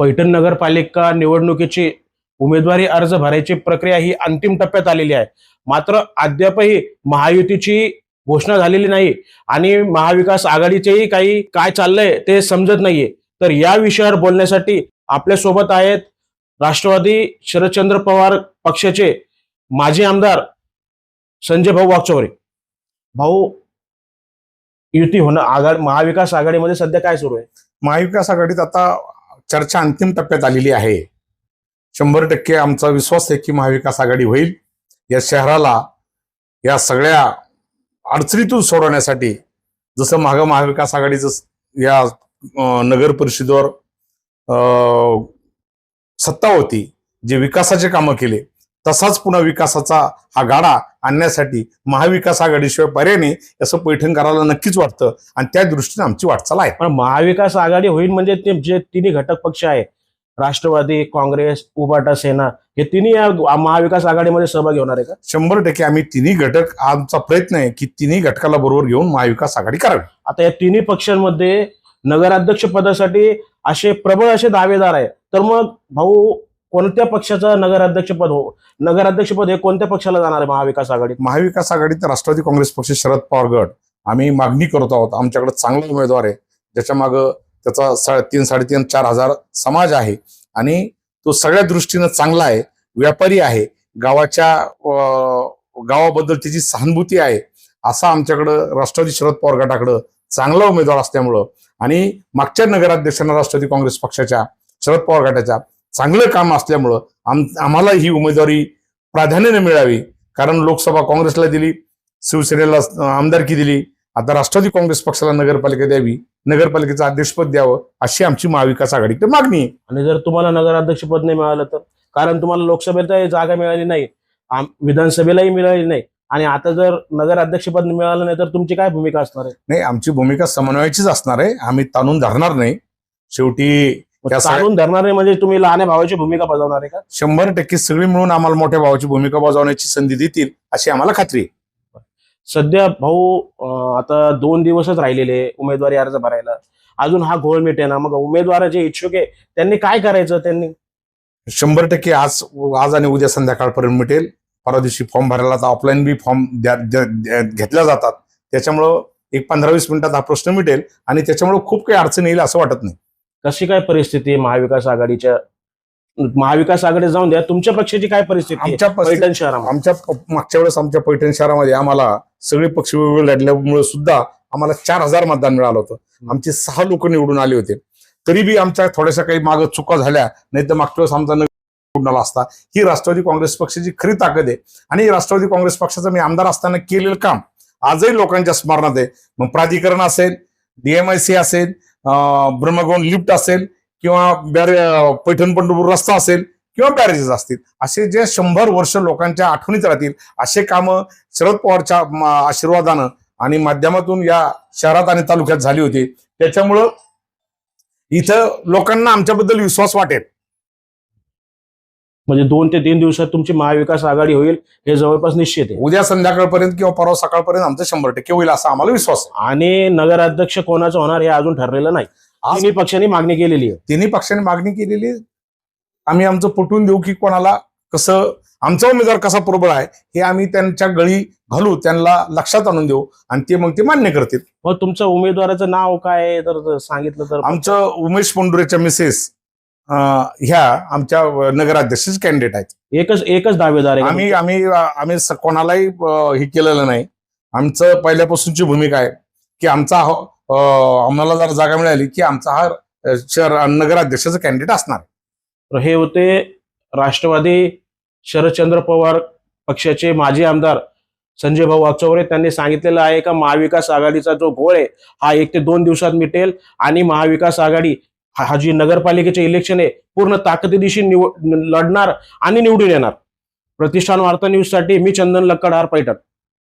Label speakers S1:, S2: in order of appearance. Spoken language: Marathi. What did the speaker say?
S1: पैठण नगरपालिका निवडणुकीची उमेदवारी अर्ज भरायची प्रक्रिया ही अंतिम टप्प्यात आलेली आहे. मात्र अद्यापही महायुतीची घोषणा झालेली नाही आणि महाविकास आघाडीचेही काही काय चाललंय ते समजत नाहीये. तर या विषयावर बोलण्यासाठी आपल्यासोबत आहेत राष्ट्रवादी शरदचंद्र पवार पक्षाचे माजी आमदार संजय भाऊ वाघचौरे भाऊ युती होणं आघाडी महाविकास आघाडीमध्ये सध्या काय सुरू आहे?
S2: महाविकास आघाडीत आता चर्चा अंतिम टप्प्यात आलेली आहे. शंभर टक्के आमचा विश्वास आहे की महाविकास आघाडी होईल. या शहराला या सगळ्या अडचणीतून सोडवण्यासाठी जसं महाग महाविकास आघाडीचं या नगर परिषदेवर सत्ता होती जे विकासाचे कामं केले तसाच पुन्हा विकासाचा हा गाडा आणण्यासाठी महाविकास आघाडीशिवाय पर्याय नाही असं पैठणकराला नक्कीच वाटतं. आणि त्या दृष्टीने आमची वाटचाल आहे.
S1: पण महाविकास आघाडी होईल म्हणजे ते जे तिन्ही घटक पक्ष आहे राष्ट्रवादी काँग्रेस उबाटा सेना हे तिन्ही या महाविकास आघाडीमध्ये सहभागी होणार आहे का?
S2: शंभर टक्के आम्ही तिन्ही घटक आमचा प्रयत्न आहे की तिन्ही घटकाला बरोबर घेऊन महाविकास आघाडी करावी.
S1: आता या तिन्ही पक्षांमध्ये नगराध्यक्ष पदासाठी असे प्रबळ असे दावेदार आहे तर मग भाऊ कोणत्या पक्षाचं नगराध्यक्षपद हो नगराध्यक्षपद हे कोणत्या पक्षाला जाणार आहे महाविकास आघाडीत?
S2: महाविकास आघाडीत राष्ट्रवादी काँग्रेस पक्ष शरद पवार गट. आम्ही मागणी करत आहोत. आमच्याकडे चांगला उमेदवार आहे. ज्याच्या मागं त्याचा सा- तीन साडेतीन चार हजार समाज आहे. आणि तो सगळ्या दृष्टीनं चांगला आहे. व्यापारी आहे. गावाच्या गावाबद्दल त्याची सहानुभूती आहे. असा आमच्याकडं राष्ट्रवादी शरद पवार गटाकडं चांगला उमेदवार असल्यामुळं आणि मागच्या नगराध्यक्षांना राष्ट्रवादी काँग्रेस पक्षाच्या शरद पवार गटाच्या चांगलं काम असल्यामुळं आम आम्हाला ही उमेदवारी प्राधान्याने मिळावी. कारण लोकसभा काँग्रेसला दिली शिवसेनेला आमदारकी दिली आता राष्ट्रवादी काँग्रेस पक्षाला नगरपालिका द्यावी नगरपालिकेचं अध्यक्षपद द्यावं अशी आमची महाविकास आघाडीकडे मागणी आहे.
S1: आणि जर तुम्हाला नगराध्यक्ष पद नाही मिळालं तर? कारण तुम्हाला लोकसभेत जागा मिळाली नाही आम- विधानसभेलाही मिळाली नाही आणि आता जर नगराध्यक्ष पद मिळालं नाही तर तुमची काय भूमिका असणार आहे?
S2: नाही आमची भूमिका समन्वयाचीच असणार आहे. आम्ही ताणून धरणार नाही. शेवटी
S1: चालून धरणार म्हणजे तुम्ही लहान भावाची भूमिका बजावणार आहे का?
S2: शंभर टक्के सगळी मिळून आम्हाला मोठ्या भावाची भूमिका बजावण्याची संधी देतील अशी आम्हाला खात्री आहे.
S1: सध्या भाऊ आता दोन दिवसच राहिलेले उमेदवारी अर्ज भरायला. अजून हा घोळ मिटे ना मग उमेदवार जे इच्छुक आहे त्यांनी काय करायचं त्यांनी?
S2: शंभर टक्के आज आज आणि उद्या संध्याकाळपर्यंत मिळेल परवा दिवशी फॉर्म भरायला तर ऑफलाईन बी फॉर्म घेतल्या जातात. त्याच्यामुळं एक पंधरा वीस मिनिटात हा प्रश्न मिटेल आणि त्याच्यामुळे खूप काही अडचण येईल असं वाटत नाही.
S1: कशी काय परिस्थिती आहे महाविकास आघाडीच्या? महाविकास आघाडी जाऊन द्या तुमच्या पक्षाची काय परिस्थिती
S2: आमच्या
S1: पैठण शहरामध्ये.
S2: आमच्या मागच्या वेळेस आमच्या पैठण शहरामध्ये आम्हाला सगळे पक्ष वेगवेगळे लढल्यामुळे सुद्धा आम्हाला चार हजार मतदान मिळालं होतं. आमचे सहा लोक निवडून आले होते. तरी बी आमच्या थोड्याशा काही मागं चुका झाल्या नाही तर मागच्या वेळेस आमचा निवडून आला असता. ही राष्ट्रवादी काँग्रेस पक्षाची खरी ताकद आहे. आणि राष्ट्रवादी काँग्रेस पक्षाचं मी आमदार असताना केलेलं काम आजही लोकांच्या स्मरणात आहे. मग प्राधिकरण असेल डीएमआयसी असेल ब्रह्मगौंड लिफ्ट असेल किंवा बॅरे पैठण पंढरपूर रस्ता असेल किंवा बॅरेजेस असतील असे जे शंभर वर्ष लोकांच्या आठवणीत राहतील असे कामं शरद पवारच्या आशीर्वादानं आणि माध्यमातून या शहरात आणि तालुक्यात झाली होती. त्याच्यामुळं इथं लोकांना आमच्याबद्दल विश्वास वाटेल.
S1: म्हणजे दोन ते तीन दिवसात तुमची महाविकास आघाडी होईल हे जवळपास निश्चित आहे.
S2: उद्या संध्याकाळपर्यंत किंवा परवा सकाळपर्यंत आमचं शंभर टक्के होईल असा आम्हाला विश्वास आहे.
S1: आणि नगराध्यक्ष कोणाचं होणार हे अजून ठरलेलं नाही. तिन्ही पक्षांनी मागणी केलेली आहे.
S2: तिन्ही पक्षांनी मागणी केलेली आहे. आम्ही आमचं पटवून देऊ की कोणाला कसं आमचा उमेदवार कसा प्रबळ आहे हे आम्ही त्यांच्या गळी घालू त्यांना लक्षात आणून देऊ आणि ते मग ते मान्य करतील.
S1: मग तुमचं उमेदवाराचं नाव काय तर सांगितलं तर.
S2: आमचं उमेश पोंडुरेच्या मिसेस ह्या आमच्या नगराध्यक्षच कॅन्डिडेट आहेत.
S1: एकच एकच दावेदार आहे
S2: आम्ही आम्ही आम्ही स- कोणालाही अं, हे केलेलं नाही. आमचं पहिल्यापासूनची भूमिका आहे की आमचा हा, अं, आम्हाला जर जागा मिळाली की आमचा हा अं, शहर नगराध्यक्षाचा कॅन्डिडेट असणार.
S1: तर हे होते राष्ट्रवादी शरदचंद्र पवार पक्षाचे माजी आमदार संजय भाऊ वागचौरे त्यांनी सांगितलेलं आहे का महाविकास आघाडीचा जो घोळ आहे हा एक ते दोन दिवसात मिटेल आणि महाविकास आघाडी हा हा जी नगरपालिकेचे इलेक्शन आहे पूर्ण ताकदीशी निव लढणार आणि निवडून येणार. प्रतिष्ठान वार्ता न्यूजसाठी मी चंदन लक्कड हार पैठण.